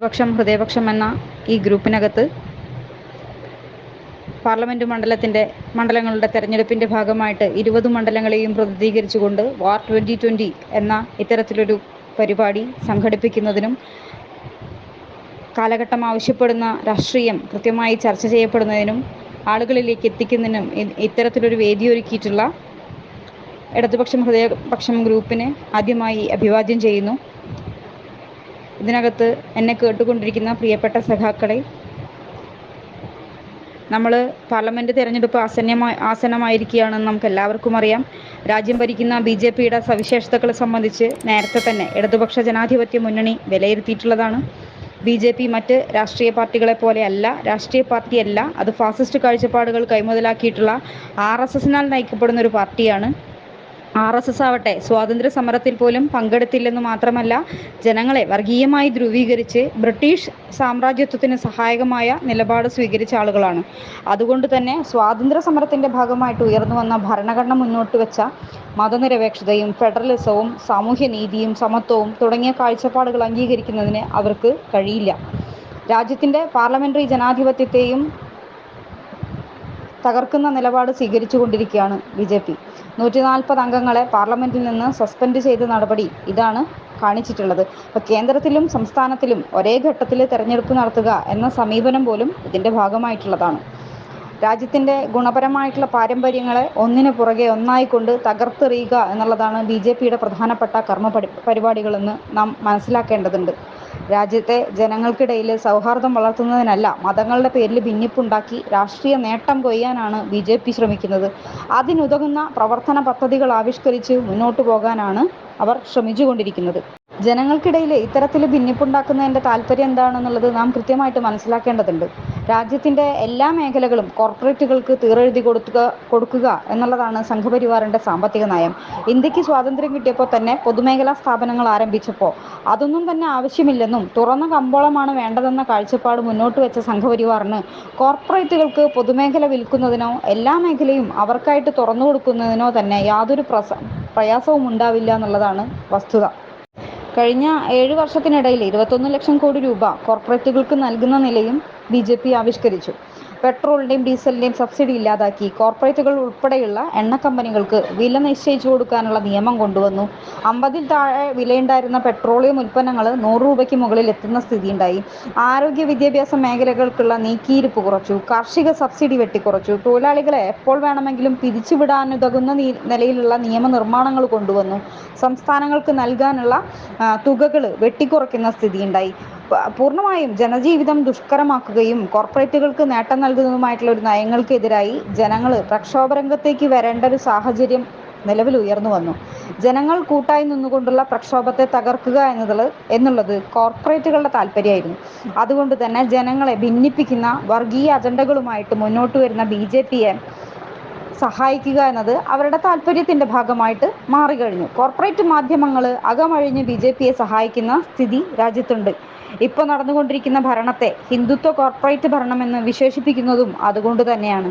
പക്ഷം ഹൃദയപക്ഷം എന്ന ഈ ഗ്രൂപ്പിനകത്ത് പാർലമെന്റ് മണ്ഡലത്തിന്റെ മണ്ഡലങ്ങളുടെ തെരഞ്ഞെടുപ്പിന്റെ ഭാഗമായിട്ട് ഇരുപത് മണ്ഡലങ്ങളെയും പ്രതിനിധീകരിച്ചുകൊണ്ട് വാർ ട്വന്റി ട്വന്റി എന്ന ഇത്തരത്തിലൊരു പരിപാടി സംഘടിപ്പിക്കുന്നതിനും കാലഘട്ടം ആവശ്യപ്പെടുന്ന രാഷ്ട്രീയം കൃത്യമായി ചർച്ച ചെയ്യപ്പെടുന്നതിനും ആളുകളിലേക്ക് എത്തിക്കുന്നതിനും ഇത്തരത്തിലൊരു വേദി ഒരുക്കിയിട്ടുള്ള ഇടതുപക്ഷം ഹൃദയപക്ഷം ഗ്രൂപ്പിനെ ആദ്യമായി അഭിവാദ്യം ചെയ്യുന്നു. ഇതിനകത്ത് എന്നെ കേട്ടുകൊണ്ടിരിക്കുന്ന പ്രിയപ്പെട്ട സഖാക്കളെ നമ്മൾ പാർലമെന്റ് തിരഞ്ഞെടുപ്പ് ആസന്നമായി ആസന്നമായിരിക്കുകയാണെന്ന് നമുക്ക് എല്ലാവർക്കും അറിയാം. രാജ്യം ഭരിക്കുന്ന ബി ജെ പിയുടെ സവിശേഷതകളെ സംബന്ധിച്ച് നേരത്തെ തന്നെ ഇടതുപക്ഷ ജനാധിപത്യ മുന്നണി വിലയിരുത്തിയിട്ടുള്ളതാണ്. ബി ജെ പി മറ്റ് രാഷ്ട്രീയ പാർട്ടികളെ പോലെയല്ല രാഷ്ട്രീയ പാർട്ടിയല്ല അത് ഫാസിസ്റ്റ് കാഴ്ചപ്പാടുകൾ കൈമുതലാക്കിയിട്ടുള്ള ആർ എസ് എസിനാൽ നയിക്കപ്പെടുന്ന ഒരു പാർട്ടിയാണ്. ആർ എസ് എസ് ആവട്ടെ സ്വാതന്ത്ര്യ സമരത്തിൽ പോലും പങ്കെടുത്തില്ലെന്ന് മാത്രമല്ല ജനങ്ങളെ വർഗീയമായി ധ്രുവീകരിച്ച് ബ്രിട്ടീഷ് സാമ്രാജ്യത്വത്തിന് സഹായകമായ നിലപാട് സ്വീകരിച്ച ആളുകളാണ്. അതുകൊണ്ട് തന്നെ സ്വാതന്ത്ര്യ സമരത്തിന്റെ ഭാഗമായിട്ട് ഉയർന്നു വന്ന ഭരണഘടന മുന്നോട്ട് വെച്ച മതനിരപേക്ഷതയും ഫെഡറലിസവും സാമൂഹ്യനീതിയും സമത്വവും തുടങ്ങിയ കാഴ്ചപ്പാടുകൾ അംഗീകരിക്കുന്നതിന് അവർക്ക് കഴിയില്ല. രാജ്യത്തിന്റെ പാർലമെന്ററി ജനാധിപത്യത്തെയും തകർക്കുന്ന നിലപാട് സ്വീകരിച്ചു കൊണ്ടിരിക്കുകയാണ് ബി ജെ പി. നൂറ്റി നാൽപ്പത് അംഗങ്ങളെ പാർലമെന്റിൽ നിന്ന് സസ്പെൻഡ് ചെയ്ത നടപടി ഇതാണ് കാണിച്ചിട്ടുള്ളത്. അപ്പോൾ കേന്ദ്രത്തിലും സംസ്ഥാനത്തിലും ഒരേ ഘട്ടത്തിൽ തെരഞ്ഞെടുപ്പ് നടത്തുക എന്ന സമീപനം പോലും ഇതിന്റെ ഭാഗമായിട്ടുള്ളതാണ്. രാജ്യത്തിന്റെ ഗുണപരമായിട്ടുള്ള പാരമ്പര്യങ്ങളെ ഒന്നിനു പുറകെ ഒന്നായി കൊണ്ട് തകർത്തെറിയുക എന്നുള്ളതാണ് ബി ജെ പിയുടെ പ്രധാനപ്പെട്ട കർമ്മ പരി പരിപാടികളെന്ന് നാം മനസ്സിലാക്കേണ്ടതുണ്ട്. രാജ്യത്തെ ജനങ്ങൾക്കിടയിൽ സൗഹാർദ്ദം വളർത്തുന്നതിനല്ല മതങ്ങളുടെ പേരിൽ ഭിന്നിപ്പുണ്ടാക്കി രാഷ്ട്രീയ നേട്ടം കൊയ്യാനാണ് ബി ജെ പി ശ്രമിക്കുന്നത്. അതിനുതകുന്ന പ്രവർത്തന പദ്ധതികൾ ആവിഷ്കരിച്ച് മുന്നോട്ട് പോകാനാണ് അവർ ശ്രമിച്ചുകൊണ്ടിരിക്കുന്നത്. ജനങ്ങൾക്കിടയിൽ ഇത്തരത്തിൽ ഭിന്നിപ്പുണ്ടാക്കുന്നതിന്റെ താല്പര്യം എന്താണെന്നുള്ളത് നാം കൃത്യമായിട്ട് മനസ്സിലാക്കേണ്ടതുണ്ട്. രാജ്യത്തിന്റെ എല്ലാ മേഖലകളും കോർപ്പറേറ്റുകൾക്ക് തീറെഴുതി കൊടുക്കുക കൊടുക്കുക എന്നുള്ളതാണ് സംഘപരിവാറിന്റെ സാമ്പത്തിക നയം. ഇന്ത്യയ്ക്ക് സ്വാതന്ത്ര്യം കിട്ടിയപ്പോൾ തന്നെ പൊതുമേഖലാ സ്ഥാപനങ്ങൾ ആരംഭിച്ചപ്പോൾ അതൊന്നും തന്നെ ആവശ്യമില്ലെന്നും തുറന്ന കമ്പോളമാണ് വേണ്ടതെന്ന കാഴ്ചപ്പാട് മുന്നോട്ട് വെച്ച സംഘപരിവാറിന് കോർപ്പറേറ്റുകൾക്ക് പൊതുമേഖല വിൽക്കുന്നതിനോ എല്ലാ മേഖലയും അവർക്കായിട്ട് തുറന്നു കൊടുക്കുന്നതിനോ തന്നെ യാതൊരു പ്രസ പ്രയാസവും ഉണ്ടാവില്ല എന്നുള്ളതാണ് വസ്തുത. കഴിഞ്ഞ ഏഴ് വർഷത്തിനിടയിൽ ഇരുപത്തൊന്ന് ലക്ഷം കോടി രൂപ കോർപ്പറേറ്റുകൾക്ക് നൽകുന്ന നിലയും ബി ജെ പി ആവിഷ്കരിച്ചു. പെട്രോളിന്റെയും ഡീസലിന്റെയും സബ്സിഡി ഇല്ലാതാക്കി. കോർപ്പറേറ്റുകൾ ഉൾപ്പെടെയുള്ള എണ്ണ കമ്പനികൾക്ക് വില നിശ്ചയിച്ചു കൊടുക്കാനുള്ള നിയമം കൊണ്ടുവന്നു. അമ്പതിൽ താഴെ വിലയുണ്ടായിരുന്ന പെട്രോളിയം ഉൽപ്പന്നങ്ങൾ നൂറ് രൂപയ്ക്ക് മുകളിൽ എത്തുന്ന സ്ഥിതിയുണ്ടായി. ആരോഗ്യ വിദ്യാഭ്യാസ മേഖലകൾക്കുള്ള നീക്കിയിരിപ്പ് കുറച്ചു. കാർഷിക സബ്സിഡി വെട്ടിക്കുറച്ചു. തൊഴിലാളികളെ എപ്പോൾ വേണമെങ്കിലും പിരിച്ചുവിടാനുതകുന്ന നിലയിലുള്ള നിയമനിർമ്മാണങ്ങൾ കൊണ്ടുവന്നു. സംസ്ഥാനങ്ങൾക്ക് നൽകാനുള്ള തുകകൾ വെട്ടിക്കുറയ്ക്കുന്ന സ്ഥിതിയുണ്ടായി. പൂർണമായും ജനജീവിതം ദുഷ്കരമാക്കുകയും കോർപ്പറേറ്റുകൾക്ക് നേട്ടം നൽകുന്നതുമായിട്ടുള്ള ഒരു നയങ്ങൾക്കെതിരായി ജനങ്ങൾ പ്രക്ഷോഭരംഗത്തേക്ക് വരേണ്ട ഒരു സാഹചര്യം നിലവിൽ ഉയർന്നു വന്നു. ജനങ്ങൾ കൂട്ടായി നിന്നുകൊണ്ടുള്ള പ്രക്ഷോഭത്തെ തകർക്കുക എന്നത് എന്നുള്ളത് കോർപ്പറേറ്റുകളുടെ താല്പര്യമായിരുന്നു. അതുകൊണ്ട് തന്നെ ജനങ്ങളെ ഭിന്നിപ്പിക്കുന്ന വർഗീയ അജണ്ടകളുമായിട്ട് മുന്നോട്ട് വരുന്ന ബി ജെ പിയെ സഹായിക്കുക എന്നത് അവരുടെ താല്പര്യത്തിന്റെ ഭാഗമായിട്ട് മാറിക്കഴിഞ്ഞു. കോർപ്പറേറ്റ് മാധ്യമങ്ങൾ അകമഴിഞ്ഞ് ബി ജെ പിയെ സഹായിക്കുന്ന സ്ഥിതി രാജ്യത്തുണ്ട്. ഇപ്പോൾ നടന്നുകൊണ്ടിരിക്കുന്ന ഭരണത്തെ ഹിന്ദുത്വ കോർപ്പറേറ്റ് ഭരണമെന്ന് വിശേഷിപ്പിക്കുന്നതും അതുകൊണ്ട് തന്നെയാണ്.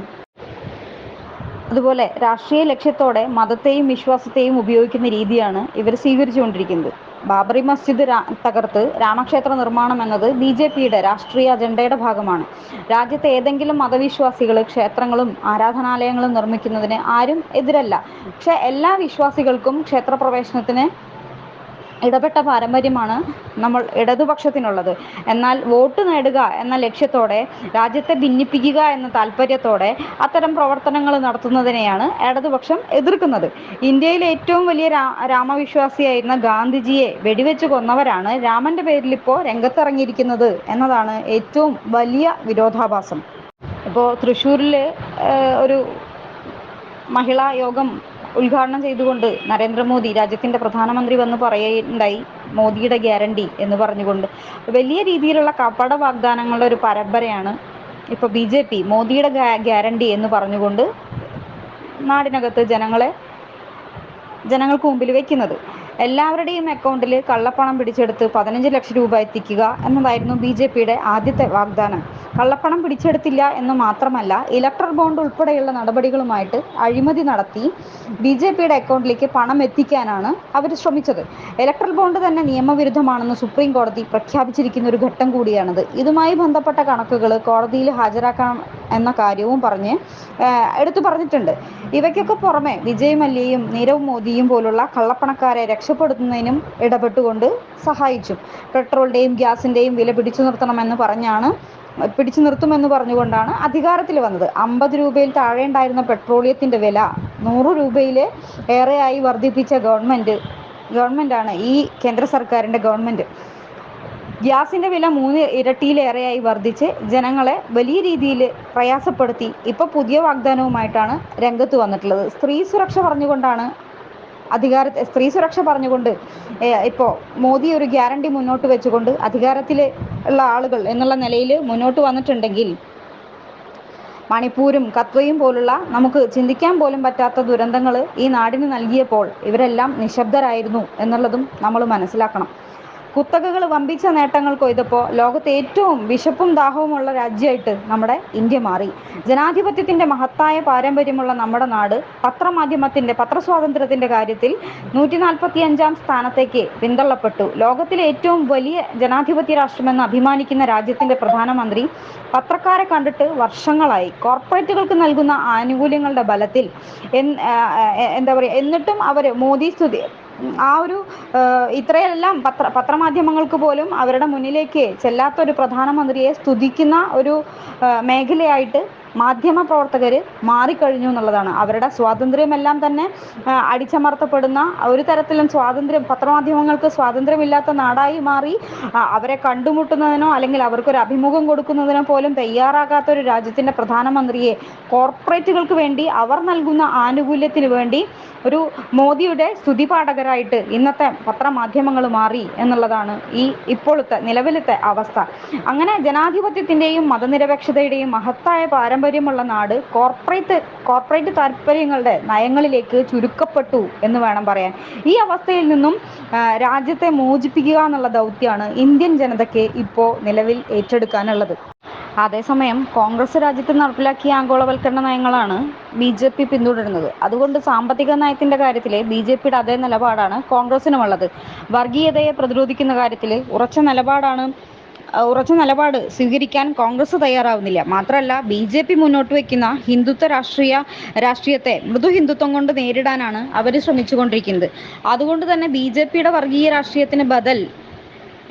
അതുപോലെ രാഷ്ട്രീയ ലക്ഷ്യത്തോടെ മതത്തെയും വിശ്വാസത്തെയും ഉപയോഗിക്കുന്ന രീതിയാണ് ഇവർ സ്വീകരിച്ചുകൊണ്ടിരിക്കുന്നത്. ബാബറി മസ്ജിദ് തകർത്ത് രാമക്ഷേത്ര നിർമ്മാണം എന്നത് ബി ജെ പിയുടെ രാഷ്ട്രീയ അജണ്ടയുടെ ഭാഗമാണ്. രാജ്യത്തെ ഏതെങ്കിലും മതവിശ്വാസികൾ ക്ഷേത്രങ്ങളും ആരാധനാലയങ്ങളും നിർമ്മിക്കുന്നതിന് ആരും എതിരല്ല. പക്ഷെ എല്ലാ വിശ്വാസികൾക്കും ക്ഷേത്രപ്രവേശനത്തിന് ഇടപെട്ട പാരമ്പര്യമാണ് നമ്മൾ ഇടതുപക്ഷത്തിനുള്ളത്. എന്നാൽ വോട്ട് നേടുക എന്ന ലക്ഷ്യത്തോടെ രാജ്യത്തെ ഭിന്നിപ്പിക്കുക എന്ന താല്പര്യത്തോടെ അത്തരം പ്രവർത്തനങ്ങൾ നടത്തുന്നതിനെയാണ് ഇടതുപക്ഷം എതിർക്കുന്നത്. ഇന്ത്യയിലെ ഏറ്റവും വലിയ രാമവിശ്വാസിയായിരുന്ന ഗാന്ധിജിയെ വെടിവെച്ച് കൊന്നവരാണ് രാമന്റെ പേരിൽ ഇപ്പോൾ രംഗത്തിറങ്ങിയിരിക്കുന്നത് എന്നതാണ് ഏറ്റവും വലിയ വിരോധാഭാസം. ഇപ്പോൾ തൃശ്ശൂരിൽ ഒരു മഹിളാ യോഗം ഉദ്ഘാടനം ചെയ്തുകൊണ്ട് നരേന്ദ്രമോദി രാജ്യത്തിന്റെ പ്രധാനമന്ത്രി വന്ന് പറയുണ്ടായി മോദിയുടെ ഗ്യാരണ്ടി എന്ന് പറഞ്ഞുകൊണ്ട്. വലിയ രീതിയിലുള്ള കപട വാഗ്ദാനങ്ങളുടെ ഒരു പരമ്പരയാണ് ഇപ്പോൾ ബി ജെ പി മോദിയുടെ ഗ്യാരണ്ടി എന്ന് പറഞ്ഞുകൊണ്ട് നാടിനകത്ത് ജനങ്ങളെ ജനങ്ങൾക്ക് മുമ്പിൽ വെക്കുന്നത്. എല്ലാവരുടെയും അക്കൗണ്ടിൽ കള്ളപ്പണം പിടിച്ചെടുത്ത് പതിനഞ്ച് ലക്ഷം രൂപ എത്തിക്കുക എന്നതായിരുന്നു ബി ജെ പിയുടെ ആദ്യത്തെ വാഗ്ദാനം. കള്ളപ്പണം പിടിച്ചെടുത്തില്ല എന്ന് മാത്രമല്ല ഇലക്ട്രൽ ബോണ്ട് ഉൾപ്പെടെയുള്ള നടപടികളുമായിട്ട് അഴിമതി നടത്തി ബി ജെ പിയുടെ അക്കൗണ്ടിലേക്ക് പണം എത്തിക്കാനാണ് അവർ ശ്രമിച്ചത്. ഇലക്ട്രൽ ബോണ്ട് തന്നെ നിയമവിരുദ്ധമാണെന്ന് സുപ്രീം കോടതി പ്രഖ്യാപിച്ചിരിക്കുന്ന ഒരു ഘട്ടം കൂടിയാണിത്. ഇതുമായി ബന്ധപ്പെട്ട കണക്കുകൾ കോടതിയിൽ ഹാജരാക്കണം എന്ന കാര്യവും പറഞ്ഞ് എടുത്തു പറഞ്ഞിട്ടുണ്ട്. ഇവയ്ക്കൊക്കെ പുറമെ വിജയ് മല്യയും നീരവ് മോദിയും പോലുള്ള കള്ളപ്പണക്കാരെ രക്ഷപ്പെടുത്തുന്നതിനും ഇടപെട്ടുകൊണ്ട് സഹായിച്ചു. പെട്രോളിന്റെയും ഗ്യാസിന്റെയും വില പിടിച്ചു നിർത്തണമെന്ന് പറഞ്ഞാണ് പിടിച്ചു നിർത്തുമെന്ന് പറഞ്ഞുകൊണ്ടാണ് അധികാരത്തിൽ വന്നത്. അമ്പത് രൂപയിൽ താഴെ ഉണ്ടായിരുന്ന പെട്രോളിയത്തിന്റെ വില നൂറ് രൂപയിൽ ഏറെയായി വർദ്ധിപ്പിച്ച ഗവൺമെന്റ് ഗവൺമെന്റാണ് ഈ കേന്ദ്ര സർക്കാരിന്റെ ഗവൺമെന്റ് ഗ്യാസിന്റെ വില മൂന്ന് ഇരട്ടിയിലേറെയായി വർദ്ധിച്ച് ജനങ്ങളെ വലിയ രീതിയിൽ പ്രയാസപ്പെടുത്തി. ഇപ്പോൾ പുതിയ വാഗ്ദാനവുമായിട്ടാണ് രംഗത്ത് വന്നിട്ടുള്ളത്. സ്ത്രീ സുരക്ഷ പറഞ്ഞുകൊണ്ടാണ് അധികാര സ്ത്രീ സുരക്ഷ പറഞ്ഞുകൊണ്ട് ഇപ്പോൾ മോദി ഒരു ഗ്യാരണ്ടി മുന്നോട്ട് വെച്ചുകൊണ്ട് അധികാരത്തിൽ ഉള്ള ആളുകൾ എന്നുള്ള നിലയിൽ മുന്നോട്ട് വന്നിട്ടുണ്ടെങ്കിൽ മണിപ്പൂരും കത്വയും പോലുള്ള നമുക്ക് ചിന്തിക്കാൻ പോലും പറ്റാത്ത ദുരന്തങ്ങൾ ഈ നാടിന് നൽകിയപ്പോൾ ഇവരെല്ലാം നിശബ്ദരായിരുന്നു എന്നുള്ളതും നമ്മൾ മനസ്സിലാക്കണം. കുത്തകകൾ വമ്പിച്ച നേട്ടങ്ങൾ കൊയ്തപ്പോൾ ലോകത്തെ ഏറ്റവും വിശപ്പും ദാഹവുമുള്ള രാജ്യമായിട്ട് നമ്മുടെ ഇന്ത്യ മാറി. ജനാധിപത്യത്തിന്റെ മഹത്തായ പാരമ്പര്യമുള്ള നമ്മുടെ നാട് പത്രമാധ്യമത്തിന്റെ പത്രസ്വാതന്ത്ര്യത്തിന്റെ കാര്യത്തിൽ നൂറ്റി നാൽപ്പത്തി അഞ്ചാം സ്ഥാനത്തേക്ക് പിന്തള്ളപ്പെട്ടു. ലോകത്തിലെ ഏറ്റവും വലിയ ജനാധിപത്യ രാഷ്ട്രമെന്ന് അഭിമാനിക്കുന്ന രാജ്യത്തിന്റെ പ്രധാനമന്ത്രി പത്രക്കാരെ കണ്ടിട്ട് വർഷങ്ങളായി. കോർപ്പറേറ്റുകൾക്ക് നൽകുന്ന ആനുകൂല്യങ്ങളുടെ ബലത്തിൽ എന്താ പറയുക എന്നിട്ടും അവർ മോദി സ്തുതി ആ ഒരു ഇത്രയെല്ലാം പത്ര പത്രമാധ്യമങ്ങൾക്ക് പോലും അവരുടെ മുന്നിലേക്ക് ചെല്ലാത്ത ഒരു പ്രധാനമന്ത്രിയെ സ്തുതിക്കുന്ന ഒരു മേഖലയായിട്ട് മാധ്യമ പ്രവർത്തകർ മാറിക്കഴിഞ്ഞു എന്നുള്ളതാണ്. അവരുടെ സ്വാതന്ത്ര്യമെല്ലാം തന്നെ അടിച്ചമർത്തപ്പെടുന്ന ഒരു തരത്തിലും സ്വാതന്ത്ര്യം പത്രമാധ്യമങ്ങൾക്ക് സ്വാതന്ത്ര്യമില്ലാത്ത നാടായി മാറി അവരെ കണ്ടുമുട്ടുന്നതിനോ അല്ലെങ്കിൽ അവർക്കൊരു അഭിമുഖം കൊടുക്കുന്നതിനോ പോലും തയ്യാറാകാത്ത ഒരു രാജ്യത്തിന്റെ പ്രധാനമന്ത്രിയെ കോർപ്പറേറ്റുകൾക്ക് വേണ്ടി അവർ നൽകുന്ന ആനുകൂല്യത്തിന് വേണ്ടി ഒരു മോദിയുടെ സ്തുതിപാഠകരായിട്ട് ഇന്നത്തെ പത്രമാധ്യമങ്ങൾ മാറി എന്നുള്ളതാണ് ഈ ഇപ്പോഴത്തെ നിലവിലത്തെ അവസ്ഥ. അങ്ങനെ ജനാധിപത്യത്തിന്റെയും മതനിരപേക്ഷതയുടെയും മഹത്തായ പാരമ്പര്യമുള്ള നാട് കോർപ്പറേറ്റ് കോർപ്പറേറ്റ് താല്പര്യങ്ങളുടെ നയങ്ങളിലേക്ക് ചുരുക്കപ്പെട്ടു എന്ന് വേണം പറയാൻ. ഈ അവസ്ഥയിൽ നിന്നും രാജ്യത്തെ മോചിപ്പിക്കുക എന്നുള്ള ദൗത്യമാണ് ഇന്ത്യൻ ജനതയ്ക്ക് ഇപ്പോൾ നിലവിൽ ഏറ്റെടുക്കാനുള്ളത്. അതേസമയം കോൺഗ്രസ് രാജ്യത്ത് നടപ്പിലാക്കിയ ആഗോളവൽക്കരണ നയങ്ങളാണ് ബി ജെ പി പിന്തുടരുന്നത്. അതുകൊണ്ട് സാമ്പത്തിക നയത്തിന്റെ കാര്യത്തിൽ ബി ജെ പിയുടെ അതേ നിലപാടാണ് കോൺഗ്രസിനുമുള്ളത്. വർഗീയതയെ പ്രതിരോധിക്കുന്ന കാര്യത്തിൽ ഉറച്ച നിലപാടാണ് ഉറച്ച നിലപാട് സ്വീകരിക്കാൻ കോൺഗ്രസ് തയ്യാറാവുന്നില്ല. മാത്രമല്ല ബി ജെ പി മുന്നോട്ട് വയ്ക്കുന്ന ഹിന്ദുത്വ രാഷ്ട്രീയ രാഷ്ട്രീയത്തെ മൃദു ഹിന്ദുത്വം കൊണ്ട് നേരിടാനാണ് അവർ ശ്രമിച്ചുകൊണ്ടിരിക്കുന്നത്. അതുകൊണ്ട് തന്നെ ബി ജെ പിയുടെ വർഗീയ രാഷ്ട്രീയത്തിന് ബദൽ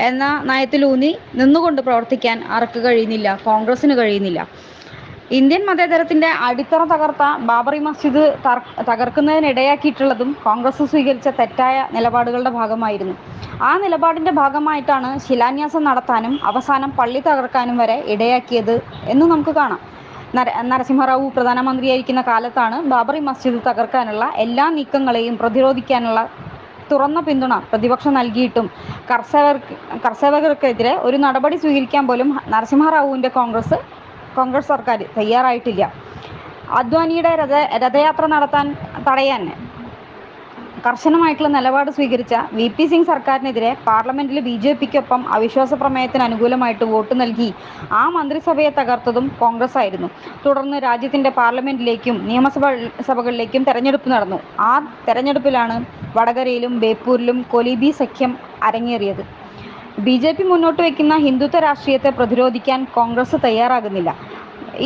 എന്ന നയത്തിലൂന്നി നിന്നുകൊണ്ട് പ്രവർത്തിക്കാൻ ആർക്ക് കഴിയുന്നില്ല? കോൺഗ്രസ്സിന് കഴിയുന്നില്ല. ഇന്ത്യൻ മതേതരത്തിന്റെ അടിത്തറ തകർത്ത ബാബറി മസ്ജിദ് തകർക്കുന്നതിനിടയാക്കിയിട്ടുള്ളതും കോൺഗ്രസ് സ്വീകരിച്ച തെറ്റായ നിലപാടുകളുടെ ഭാഗമായിരുന്നു. ആ നിലപാടിന്റെ ഭാഗമായിട്ടാണ് ശിലാന്യാസം നടത്താനും അവസാനം പള്ളി തകർക്കാനും വരെ ഇടയാക്കിയത് എന്ന് നമുക്ക് കാണാം. നര നരസിംഹറാവു പ്രധാനമന്ത്രിയായിരിക്കുന്ന കാലത്താണ് ബാബറി മസ്ജിദ് തകർക്കാനുള്ള എല്ലാ നീക്കങ്ങളെയും പ്രതിരോധിക്കാനുള്ള തുറന്ന പിന്തുണ പ്രതിപക്ഷം നൽകിയിട്ടും കർഷകർ കർഷകർക്കെതിരെ ഒരു നടപടി സ്വീകരിക്കാൻ പോലും നരസിംഹറാവുവിന്റെ കോൺഗ്രസ് കോൺഗ്രസ് സർക്കാർ തയ്യാറായിട്ടില്ല. അദ്വാനിയുടെ രഥ രഥയാത്ര നടത്താൻ തടയാൻ കർശനമായിട്ടുള്ള നിലപാട് സ്വീകരിച്ച വി പി സിംഗ് സർക്കാരിനെതിരെ പാർലമെന്റിൽ ബി ജെ പിക്കൊപ്പം അവിശ്വാസ പ്രമേയത്തിന് അനുകൂലമായിട്ട് വോട്ട് നൽകി ആ മന്ത്രിസഭയെ തകർത്തതും കോൺഗ്രസ് ആയിരുന്നു. തുടർന്ന് രാജ്യത്തിന്റെ പാർലമെന്റിലേക്കും നിയമസഭ സഭകളിലേക്കും തെരഞ്ഞെടുപ്പ് നടന്നു. ആ തെരഞ്ഞെടുപ്പിലാണ് വടകരയിലും ബേപ്പൂരിലും കൊലിബി സഖ്യം അരങ്ങേറിയത്. ബി ജെ പി മുന്നോട്ട് വയ്ക്കുന്ന ഹിന്ദുത്വ രാഷ്ട്രീയത്തെ പ്രതിരോധിക്കാൻ കോൺഗ്രസ് തയ്യാറാകുന്നില്ല.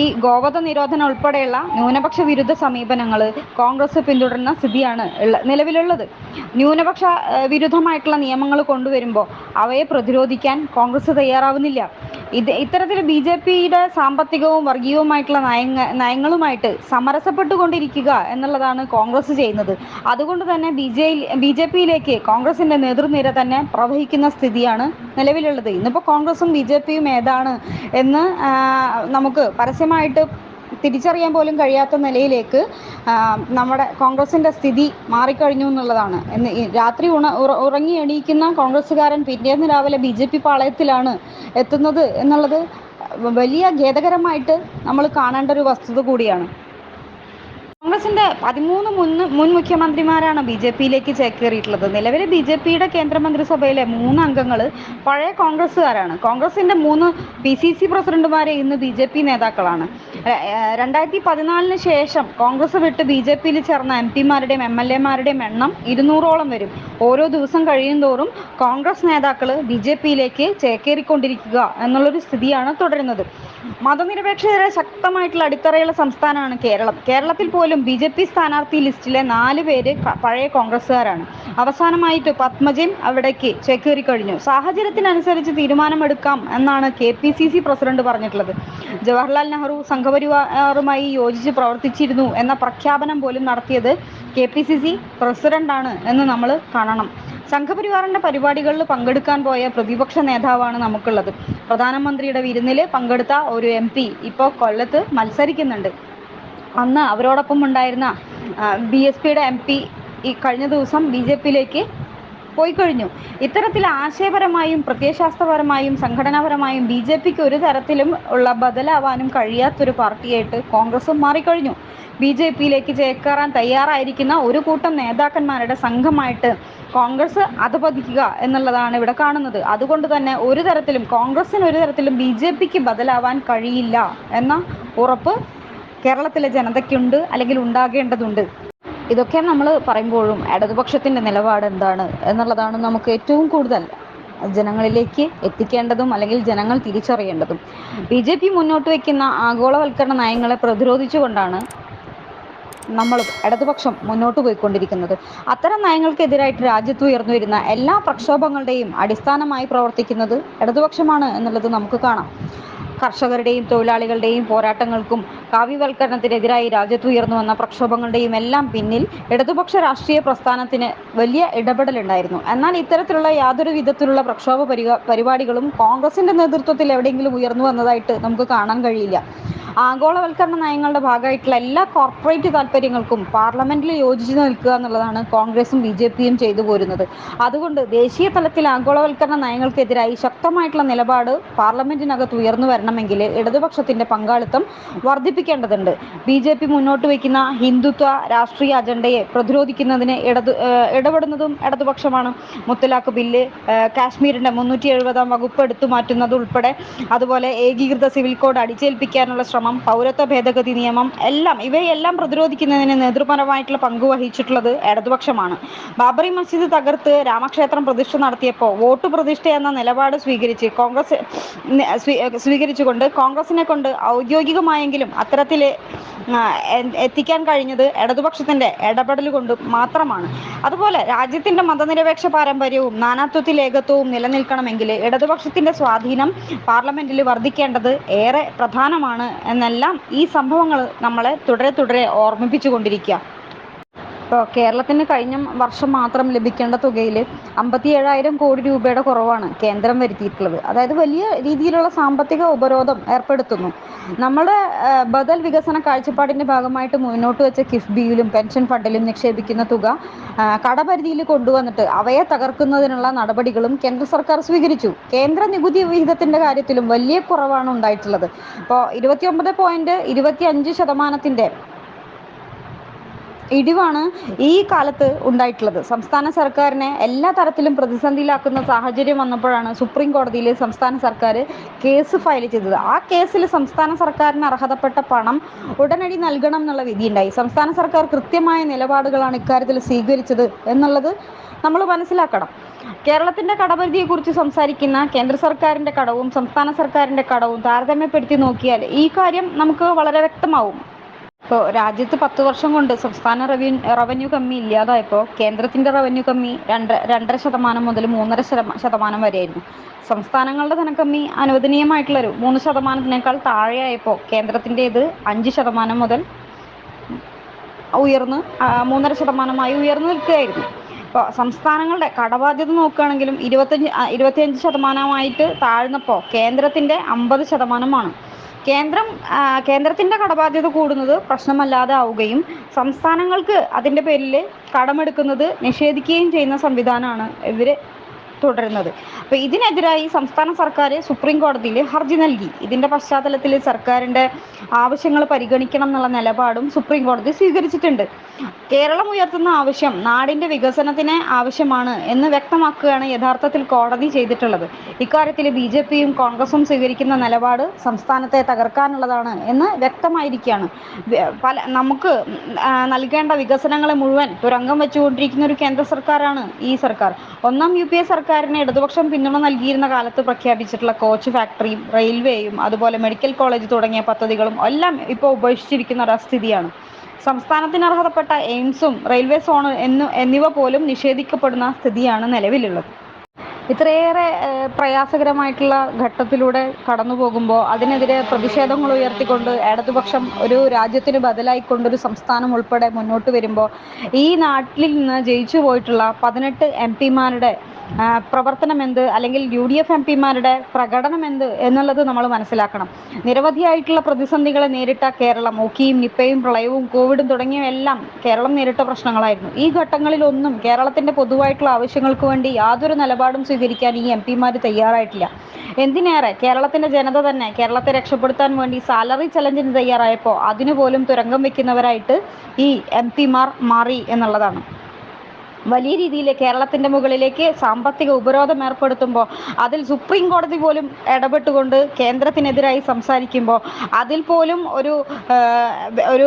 ഈ ഗോവധ നിരോധനം ഉൾപ്പെടെയുള്ള ന്യൂനപക്ഷ വിരുദ്ധ സമീപനങ്ങൾ കോൺഗ്രസ് പിന്തുടരുന്ന സ്ഥിതിയാണ് നിലവിലുള്ളത്. ന്യൂനപക്ഷ വിരുദ്ധമായിട്ടുള്ള നിയമങ്ങൾ കൊണ്ടുവരുമ്പോൾ അവയെ പ്രതിരോധിക്കാൻ കോൺഗ്രസ് തയ്യാറാവുന്നില്ല. ഇത് ഇത്തരത്തിൽ ബി ജെ പിയുടെ സാമ്പത്തികവും വർഗീയവുമായിട്ടുള്ള നയങ്ങ നയങ്ങളുമായിട്ട് സമരസപ്പെട്ടുകൊണ്ടിരിക്കുക എന്നുള്ളതാണ് കോൺഗ്രസ് ചെയ്യുന്നത്. അതുകൊണ്ട് തന്നെ ബി ജെ ബി ജെ പിയിലേക്ക് കോൺഗ്രസിന്റെ നേതൃനിര തന്നെ പ്രവഹിക്കുന്ന സ്ഥിതിയാണ് നിലവിലുള്ളത്. ഇന്നിപ്പോൾ കോൺഗ്രസും ബി ജെ പിയും ഏതാണ് എന്ന് നമുക്ക് പരസ്യമായിട്ട് തിരിച്ചറിയാൻ പോലും കഴിയാത്ത നിലയിലേക്ക് നമ്മുടെ കോൺഗ്രസിന്റെ സ്ഥിതി മാറിക്കഴിഞ്ഞു എന്നുള്ളതാണ്. എന്ന് രാത്രി ഉണ ഉറങ്ങി എണീക്കുന്ന കോൺഗ്രസ്സുകാരൻ പിറ്റേന്ന് രാവിലെ ബി ജെ പി പാളയത്തിലാണ് എത്തുന്നത് എന്നുള്ളത് വലിയ ഖേദകരമായിട്ട് നമ്മൾ കാണേണ്ട ഒരു വസ്തുത കൂടിയാണ്. കോൺഗ്രസിന്റെ പതിമൂന്ന് മുൻ മുൻ മുഖ്യമന്ത്രിമാരാണ് ബി ജെ പിയിലേക്ക് ചേക്കേറിയിട്ടുള്ളത്. നിലവിലെ ബി ജെ പിയുടെ കേന്ദ്രമന്ത്രിസഭയിലെ മൂന്ന് അംഗങ്ങൾ പഴയ കോൺഗ്രസ്സുകാരാണ്. കോൺഗ്രസിന്റെ മൂന്ന് പി സി സി പ്രസിഡന്റുമാരെ ഇന്ന് ബി ജെ പി നേതാക്കളാണ്. രണ്ടായിരത്തി പതിനാലിന് ശേഷം കോൺഗ്രസ് വിട്ട് ബി ജെ പിയിൽ ചേർന്ന എം പിമാരുടെയും എം എൽ എമാരുടെയും എണ്ണം ഇരുന്നൂറോളം വരും. ഓരോ ദിവസം കഴിയും തോറും കോൺഗ്രസ് നേതാക്കൾ ബി ജെ പിയിലേക്ക് ചേക്കേറിക്കൊണ്ടിരിക്കുക എന്നുള്ളൊരു സ്ഥിതിയാണ് തുടരുന്നത്. മതനിരപേക്ഷതയുടെ ശക്തമായിട്ടുള്ള അടിത്തറയുള്ള സംസ്ഥാനമാണ് കേരളം. കേരളത്തിൽ പോലും ബി ജെ പി സ്ഥാനാർത്ഥി ലിസ്റ്റിലെ നാല് പേര് പഴയ കോൺഗ്രസ്സുകാരാണ്. അവസാനമായിട്ട് പത്മജയും അവിടേക്ക് ചേക്കേറി കഴിഞ്ഞു സാഹചര്യത്തിനനുസരിച്ച് തീരുമാനമെടുക്കാം എന്നാണ് K P C C president പറഞ്ഞിട്ടുള്ളത്. ജവഹർലാൽ നെഹ്റു സംഘപരിവാറുമായി യോജിച്ച് പ്രവർത്തിച്ചിരുന്നു എന്ന പ്രഖ്യാപനം പോലും നടത്തിയത് കെ പി സി സി പ്രസിഡന്റാണ് എന്ന് നമ്മൾ കാണണം. സംഘപരിവാറിന്റെ പരിപാടികളിൽ പങ്കെടുക്കാൻ പോയ പ്രതിപക്ഷ നേതാവാണ് നമുക്കുള്ളത്. പ്രധാനമന്ത്രിയുടെ വിരുന്നിൽ പങ്കെടുത്ത ഒരു എം പി ഇപ്പോൾ കൊല്ലത്ത് മത്സരിക്കുന്നുണ്ട്. അന്ന് അവരോടൊപ്പം ഉണ്ടായിരുന്ന ബി എസ് പിയുടെ എം പി ഈ കഴിഞ്ഞ ദിവസം ബി ജെ പിയിലേക്ക് പോയി കഴിഞ്ഞു ഇത്തരത്തിൽ ആശയപരമായും പ്രത്യയശാസ്ത്രപരമായും സംഘടനാപരമായും ബി ജെ പിക്ക് ഒരു തരത്തിലും ഉള്ള ബദലാവാനും കഴിയാത്തൊരു പാർട്ടിയായിട്ട് കോൺഗ്രസും മാറിക്കഴിഞ്ഞു. ബി ജെ പിയിലേക്ക് ചേക്കേറാൻ തയ്യാറായിരിക്കുന്ന ഒരു കൂട്ടം നേതാക്കന്മാരുടെ സംഘമായിട്ട് കോൺഗ്രസ് അധപതിക്കുക എന്നുള്ളതാണ് ഇവിടെ കാണുന്നത്. അതുകൊണ്ട് തന്നെ ഒരു തരത്തിലും കോൺഗ്രസിന് ഒരു തരത്തിലും ബി ജെ പിക്ക് ബദലാവാൻ കഴിയില്ല എന്ന ഉറപ്പ് കേരളത്തിലെ ജനതയ്ക്കുണ്ട് അല്ലെങ്കിൽ ഉണ്ടാകേണ്ടതുണ്ട്. ഇതൊക്കെ നമ്മൾ പറയുമ്പോഴും ഇടതുപക്ഷത്തിന്റെ നിലപാട് എന്താണ് എന്നുള്ളതാണ് നമുക്ക് ഏറ്റവും കൂടുതൽ ജനങ്ങളിലേക്ക് എത്തിക്കേണ്ടതും അല്ലെങ്കിൽ ജനങ്ങൾ തിരിച്ചറിയേണ്ടതും. ബി ജെ പി മുന്നോട്ട് വയ്ക്കുന്ന ആഗോളവൽക്കരണ നയങ്ങളെ പ്രതിരോധിച്ചുകൊണ്ടാണ് നമ്മൾ ഇടതുപക്ഷം മുന്നോട്ട് പോയിക്കൊണ്ടിരിക്കുന്നത്. അത്തരം നയങ്ങൾക്കെതിരായിട്ട് രാജ്യത്ത് ഉയർന്നു വരുന്ന എല്ലാ പ്രക്ഷോഭങ്ങളുടെയും അടിസ്ഥാനമായി പ്രവർത്തിക്കുന്നത് ഇടതുപക്ഷമാണ് എന്നുള്ളത് നമുക്ക് കാണാം. കർഷകരുടെയും തൊഴിലാളികളുടെയും പോരാട്ടങ്ങൾക്കും കാവ്യവൽക്കരണത്തിനെതിരായി രാജ്യത്ത് ഉയർന്നു വന്ന പ്രക്ഷോഭങ്ങളുടെയും എല്ലാം പിന്നിൽ ഇടതുപക്ഷ രാഷ്ട്രീയ പ്രസ്ഥാനത്തിന് വലിയ ഇടപെടലുണ്ടായിരുന്നു. എന്നാൽ ഇത്തരത്തിലുള്ള യാതൊരു വിധത്തിലുള്ള പ്രക്ഷോഭ പരിപാടികളും കോൺഗ്രസിന്റെ നേതൃത്വത്തിൽ എവിടെയെങ്കിലും ഉയർന്നു വന്നതായിട്ട് നമുക്ക് കാണാൻ കഴിയില്ല. ആഗോളവൽക്കരണ നയങ്ങളുടെ ഭാഗമായിട്ടുള്ള എല്ലാ കോർപ്പറേറ്റ് താല്പര്യങ്ങൾക്കും പാർലമെന്റിൽ യോജിച്ചു നിൽക്കുക എന്നുള്ളതാണ് കോൺഗ്രസും ബി ജെ പിയും ചെയ്തു പോരുന്നത്. അതുകൊണ്ട് ദേശീയ തലത്തിൽ ആഗോളവൽക്കരണ നയങ്ങൾക്കെതിരായി ശക്തമായിട്ടുള്ള നിലപാട് പാർലമെന്റിനകത്ത് ഉയർന്നു വരണമെങ്കിൽ ഇടതുപക്ഷത്തിന്റെ പങ്കാളിത്തം വർദ്ധിപ്പിക്കേണ്ടതുണ്ട്. ബി ജെ പി മുന്നോട്ട് വയ്ക്കുന്ന ഹിന്ദുത്വ രാഷ്ട്രീയ അജണ്ടയെ പ്രതിരോധിക്കുന്നതിന് ഇടതു ഇടപെടുന്നതും ഇടതുപക്ഷമാണ്. മുത്തലാഖ് ബില്ല് കാശ്മീരിന്റെ മുന്നൂറ്റി എഴുപതാം വകുപ്പ് എടുത്തു മാറ്റുന്നത് ഉൾപ്പെടെ അതുപോലെ ഏകീകൃത സിവിൽ കോഡ് അടിച്ചേൽപ്പിക്കാനുള്ള ശ്രമം ശ്രമം പൗരത്വ ഭേദഗതി നിയമം എല്ലാം ഇവയെല്ലാം പ്രതിരോധിക്കുന്നതിന് നേതൃപരമായിട്ടുള്ള പങ്ക് വഹിച്ചിട്ടുള്ളത് ഇടതുപക്ഷമാണ്. ബാബറി മസ്ജിദ് തകർത്ത് രാമക്ഷേത്രം പ്രതിഷ്ഠ നടത്തിയപ്പോൾ വോട്ട് പ്രതിഷ്ഠ എന്ന നിലപാട് സ്വീകരിച്ച് കോൺഗ്രസ് സ്വീകരിച്ചുകൊണ്ട് കോൺഗ്രസിനെ കൊണ്ട് ഔദ്യോഗികമായെങ്കിലും അത്തരത്തിൽ എത്തിക്കാൻ കഴിഞ്ഞത് ഇടതുപക്ഷത്തിന്റെ ഇടപെടൽ കൊണ്ട് മാത്രമാണ്. അതുപോലെ രാജ്യത്തിന്റെ മതനിരപേക്ഷ പാരമ്പര്യവും നാനാത്വത്തിൽ ഏകത്വവും നിലനിൽക്കണമെങ്കിൽ ഇടതുപക്ഷത്തിന്റെ സ്വാധീനം പാർലമെന്റിൽ വർദ്ധിക്കേണ്ടത് ഏറെ പ്രധാനമാണ് എന്നെല്ലാം ഈ സംഭവങ്ങൾ നമ്മളെ തുടരെ തുടരെ ഓർമ്മിപ്പിച്ചു കൊണ്ടിരിക്കുക ഇപ്പോൾ കേരളത്തിന് കഴിഞ്ഞ വർഷം മാത്രം ലഭിക്കേണ്ട തുകയിൽ അമ്പത്തി ഏഴായിരം കോടി രൂപയുടെ കുറവാണ് കേന്ദ്രം വരുത്തിയിട്ടുള്ളത്. അതായത് വലിയ രീതിയിലുള്ള സാമ്പത്തിക ഉപരോധം ഏർപ്പെടുത്തുന്നു. നമ്മുടെ ബദൽ വികസന കാഴ്ചപ്പാടിന്റെ ഭാഗമായിട്ട് മുന്നോട്ട് വെച്ച കിഫ്ബിയിലും പെൻഷൻ ഫണ്ടിലും നിക്ഷേപിക്കുന്ന തുക കടപരിധിയിൽ കൊണ്ടുവന്നിട്ട് അവയെ തകർക്കുന്നതിനുള്ള നടപടികളും കേന്ദ്ര സർക്കാർ സ്വീകരിച്ചു. കേന്ദ്ര നികുതി വിഹിതത്തിന്റെ കാര്യത്തിലും വലിയ കുറവാണ് ഉണ്ടായിട്ടുള്ളത്. ഇപ്പോൾ ഇരുപത്തിയൊമ്പത് പോയിന്റ് ഇരുപത്തി അഞ്ച് ശതമാനത്തിന്റെ ഇടിവാണ് ഈ കാലത്ത് ഉണ്ടായിട്ടുള്ളത്. സംസ്ഥാന സർക്കാരിനെ എല്ലാ തരത്തിലും പ്രതിസന്ധിയിലാക്കുന്ന സാഹചര്യം വന്നപ്പോഴാണ് സുപ്രീം കോടതിയിൽ സംസ്ഥാന സർക്കാർ കേസ് ഫയൽ ചെയ്തത്. ആ കേസിൽ സംസ്ഥാന സർക്കാരിന് അർഹതപ്പെട്ട പണം ഉടനടി നൽകണം എന്നുള്ള വിധിയുണ്ടായി. സംസ്ഥാന സർക്കാർ കൃത്യമായ നിലപാടുകളാണ് ഇക്കാര്യത്തിൽ സ്വീകരിച്ചത് എന്നുള്ളത് നമ്മൾ മനസ്സിലാക്കണം. കേരളത്തിന്റെ കടപരിധിയെക്കുറിച്ച് സംസാരിക്കുന്ന കേന്ദ്ര സർക്കാരിന്റെ കടവും സംസ്ഥാന സർക്കാരിന്റെ കടവും താരതമ്യപ്പെടുത്തി നോക്കിയാൽ ഈ കാര്യം നമുക്ക് വളരെ വ്യക്തമാവും. ഇപ്പോൾ രാജ്യത്ത് പത്ത് വർഷം കൊണ്ട് സംസ്ഥാന റവന്യൂ റവന്യൂ കമ്മി ഇല്ലാതായപ്പോൾ കേന്ദ്രത്തിന്റെ റവന്യൂ കമ്മി രണ്ട് രണ്ടര ശതമാനം മുതൽ മൂന്നര ശതമാനം വരെയായിരുന്നു. സംസ്ഥാനങ്ങളുടെ ധനക്കമ്മി അനുവദനീയമായിട്ടുള്ളൊരു മൂന്ന് ശതമാനത്തിനേക്കാൾ താഴെയായപ്പോൾ കേന്ദ്രത്തിന്റേത് അഞ്ച് ശതമാനം മുതൽ ഉയർന്ന് മൂന്നര ശതമാനമായി ഉയർന്നു നിൽക്കുകയായിരുന്നു. ഇപ്പോൾ സംസ്ഥാനങ്ങളുടെ കടബാധ്യത നോക്കുകയാണെങ്കിലും ഇരുപത്തഞ്ച് ഇരുപത്തിയഞ്ച് ശതമാനമായിട്ട് താഴ്ന്നപ്പോൾ കേന്ദ്രത്തിന്റെ അമ്പത് ശതമാനമാണ് കേന്ദ്രം കേന്ദ്രത്തിന്റെ കടബാധ്യത കൂടുന്നത് പ്രശ്നമല്ലാതെ ആവുകയും സംസ്ഥാനങ്ങൾക്ക് അതിന്റെ പേരിൽ കടമെടുക്കുന്നത് നിഷേധിക്കുകയും ചെയ്യുന്ന സംവിധാനമാണ് ഇവർ തുടരുന്നത്. അപ്പോൾ ഇതിനെതിരായി സംസ്ഥാന സർക്കാർ സുപ്രീം കോടതിയിൽ ഹർജി നൽകി. ഇതിന്റെ പശ്ചാത്തലത്തിൽ സർക്കാരിന്റെ ആവശ്യങ്ങൾ പരിഗണിക്കണം എന്നുള്ള നിലപാടും സുപ്രീം കോടതി സ്വീകരിച്ചിട്ടുണ്ട്. കേരളം ഉയർത്തുന്ന ആവശ്യം നാടിന്റെ വികസനത്തിന് ആവശ്യമാണ് എന്ന് വ്യക്തമാക്കുകയാണ് യഥാർത്ഥത്തിൽ കോടതി ചെയ്തിട്ടുള്ളത്. ഇക്കാര്യത്തിൽ ബി ജെ പിയും കോൺഗ്രസും സ്വീകരിക്കുന്ന നിലപാട് സംസ്ഥാനത്തെ തകർക്കാനുള്ളതാണ് എന്ന് വ്യക്തമായിരിക്കുകയാണ്. പല നമുക്ക് നൽകേണ്ട വികസനങ്ങളെ മുഴുവൻ തുരങ്കം വെച്ചുകൊണ്ടിരിക്കുന്ന ഒരു കേന്ദ്ര സർക്കാരാണ് ഈ സർക്കാർ. ഒന്നാം യു പി എ സർക്കാരിനെ ഇടതുപക്ഷം പിന്തുണ നൽകിയിരുന്ന കാലത്ത് പ്രഖ്യാപിച്ചിട്ടുള്ള കോച്ച് ഫാക്ടറിയും റെയിൽവേയും അതുപോലെ മെഡിക്കൽ കോളേജ് തുടങ്ങിയ പദ്ധതികളും എല്ലാം ഇപ്പോൾ ഉപേക്ഷിച്ചിരിക്കുന്ന ഒരു ഒരസ്ഥിതിയാണ് സംസ്ഥാനത്തിന് അർഹതപ്പെട്ട എയിംസും റെയിൽവേ സോൺ എന്ന് എന്നിവ പോലും നിഷേധിക്കപ്പെടുന്ന സ്ഥിതിയാണ് നിലവിലുള്ളത്. ഇത്രയേറെ പ്രയാസകരമായിട്ടുള്ള ഘട്ടത്തിലൂടെ കടന്നു പോകുമ്പോൾ അതിനെതിരെ പ്രതിഷേധങ്ങൾ ഉയർത്തിക്കൊണ്ട് ഇടതുപക്ഷം ഒരു രാജ്യത്തിന് ബദലായിക്കൊണ്ടൊരു സംസ്ഥാനം ഉൾപ്പെടെ മുന്നോട്ട് വരുമ്പോൾ ഈ നാട്ടിൽ നിന്ന് ജയിച്ചു പോയിട്ടുള്ള പതിനെട്ട് എം പിമാരുടെ പ്രവർത്തനം എന്ത്? അല്ലെങ്കിൽ യു ഡി എഫ് എം പിമാരുടെ പ്രകടനം എന്ത് എന്നുള്ളത് നമ്മൾ മനസ്സിലാക്കണം. നിരവധിയായിട്ടുള്ള പ്രതിസന്ധികളെ നേരിട്ട കേരളം ഓക്കിയും നിപ്പയും പ്രളയവും കോവിഡും തുടങ്ങിയ എല്ലാം കേരളം നേരിട്ട പ്രശ്നങ്ങളായിരുന്നു. ഈ ഘട്ടങ്ങളിലൊന്നും കേരളത്തിന്റെ പൊതുവായിട്ടുള്ള ആവശ്യങ്ങൾക്ക് വേണ്ടി യാതൊരു നിലപാടും സ്വീകരിക്കാൻ ഈ എം പിമാർ തയ്യാറായിട്ടില്ല. എന്തിനേറെ? കേരളത്തിന്റെ ജനത തന്നെ കേരളത്തെ രക്ഷപ്പെടുത്താൻ വേണ്ടി സാലറി ചലഞ്ചിന് തയ്യാറായപ്പോൾ അതിനു പോലും തുരങ്കം വെക്കുന്നവരായിട്ട് ഈ എം പിമാർ മാറി എന്നുള്ളതാണ്. വലിയ രീതിയിൽ കേരളത്തിന്റെ മുകളിലേക്ക് സാമ്പത്തിക ഉപരോധം ഏർപ്പെടുത്തുമ്പോൾ അതിൽ സുപ്രീം കോടതി പോലും ഇടപെട്ടുകൊണ്ട് കേന്ദ്രത്തിനെതിരായി സംസാരിക്കുമ്പോൾ അതിൽ പോലും ഒരു ഒരു